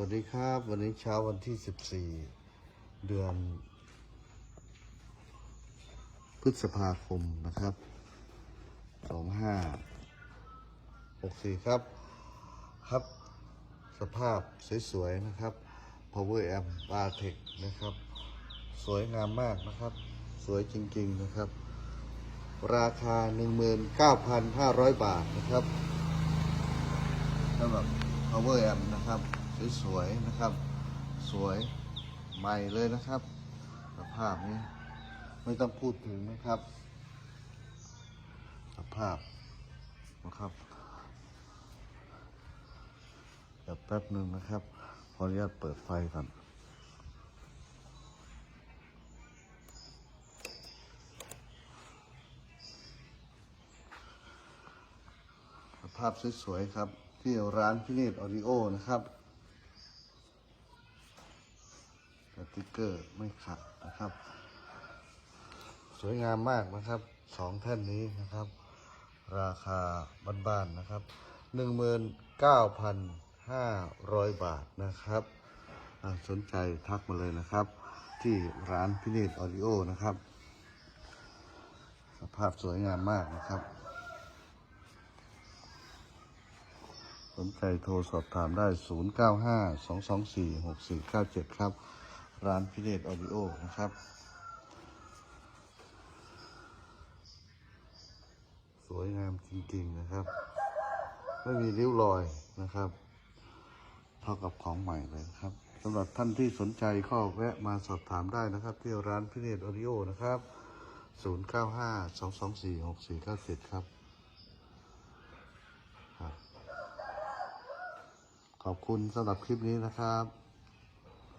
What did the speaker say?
วัสดีครับ วันนี้เช้าวันที่ 14 เดือน พฤษภาคมนะครับ 2564 ครับ ครับ สภาพสวยๆ นะครับ Power Amp b a r t e c นะครับ สวยงามมากนะครับ สวยจริงๆนะครับ ราคา 19,500 บาทนะครับสำหรับ Power Amp นะครับ สวยๆนะครับ สวยใหม่เลยนะครับสภาพนี้ไม่ต้องพูดถึงนะครับสภาพนะครับเดี๋ยวแป๊บหนึ่งนะครับ ขออนุญาตเปิดไฟก่อนสภาพสวยๆครับ ที่ร้านพิเนตออดิโอนะครับ สติกเกอร์ไม่ขัดนะครับ สวยงามมากนะครับสองแท่นนี้นะครับ ราคาบ้านๆนะครับหนึ่งหมื่นเก้าพันห้าร้อยบาทนะครับสนใจทักมาเลยนะครับ ที่ร้านพิเนตออดิโอนะครับ สภาพสวยงามมากนะครับ สนใจโทรสอบถามได้ 0952246497 ครับ ร้านพิเนตออดิโอนะครับ สวยงามจริงๆนะครับ ไม่มีริ้วรอยนะครับ เท่ากับของใหม่เลยนะครับสำหรับท่านที่สนใจก็แวะมาสอบถามได้นะครับ ที่ร้านพิเนตออดิโอนะครับ 0952246497 ครับขอบคุณสำหรับคลิปนี้นะครับ